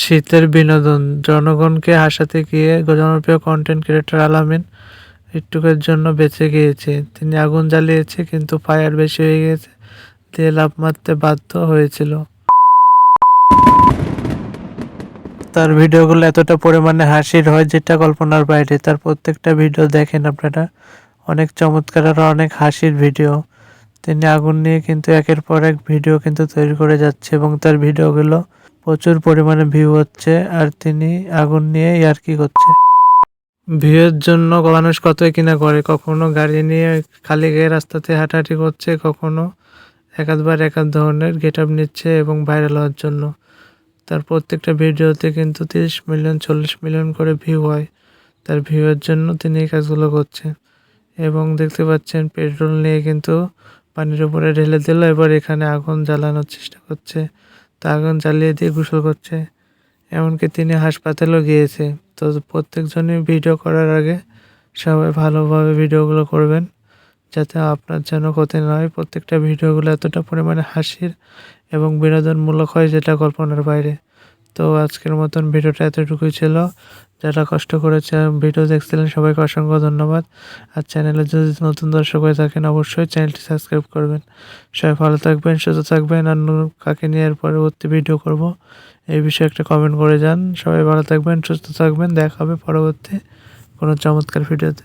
শীতের বিনোদন। জনগণকে হাসাতে গিয়ে জনপ্রিয় কন্টেন্ট ক্রিয়েটর আলামিন একটুকের জন্য বেঁচে গিয়েছে। তিনি আগুন জ্বালিয়েছে, কিন্তু ফায়ার বেশি হয়ে গেছে দিয়ে লাভ মারতে বাধ্য হয়েছিল। তার ভিডিওগুলো এতটা পরিমাণে হাসির হয় যেটা কল্পনার বাইরে। তার প্রত্যেকটা ভিডিও দেখেন আপনারা। অনেক চমৎকার আর অনেক হাসির ভিডিও। তিনি আগুন নিয়ে কিন্তু একের পর এক ভিডিও কিন্তু তৈরি করে যাচ্ছে এবং তার ভিডিওগুলো প্রচুর পরিমাণে ভিউ হচ্ছে আর তিনি আগুন নিয়ে ইয়ার্কি করছে। ভিউয়ের জন্য মানুষ কতই কিনা করে, কখনো গাড়ি নিয়ে খালি গায়ে রাস্তাতে হাঁটাহাঁটি করছে, কখনো একাধবার একাধ ধরনের গেট আপ নিচ্ছে এবং ভাইরাল হওয়ার জন্য। তার প্রত্যেকটা ভিডিওতে কিন্তু তিরিশ মিলিয়ন চল্লিশ মিলিয়ন করে ভিউ হয়। তার ভিউয়ের জন্য তিনি এই কাজগুলো করছে এবং দেখতে পাচ্ছেন পেট্রোল নিয়ে কিন্তু পানির উপরে ঢেলে দিল, এবার এখানে আগুন জ্বালানোর চেষ্টা করছে। তা আগুন জ্বালিয়ে দিয়ে গোসল করছে। এমনকি তিনি হাসপাতালও গিয়েছে। তো প্রত্যেকজনই ভিডিও করার আগে সবাই ভালোভাবে ভিডিওগুলো করবেন, যাতে আপনার যেন ক্ষতি না হয়। প্রত্যেকটা ভিডিওগুলো এতটা পরিমাণে হাসির এবং বিনোদনমূলক হয় যেটা কল্পনার বাইরে। তো আজকের মতন ভিডিওটা এতটুকুই ছিল। যারা কষ্ট করেছে ভিডিও দেখছিলেন, সবাইকে অসংখ্য ধন্যবাদ। আর চ্যানেলে যদি নতুন দর্শক হয়ে থাকেন, অবশ্যই চ্যানেলটি সাবস্ক্রাইব করবেন। সবাই ভালো থাকবেন, সুস্থ থাকবেন। আর কাকে নিয়ে এর পরবর্তী ভিডিও করব, এই বিষয়ে একটা কমেন্ট করে যান। সবাই ভালো থাকবেন, সুস্থ থাকবেন। দেখা হবে পরবর্তী কোনো চমৎকার ভিডিওতে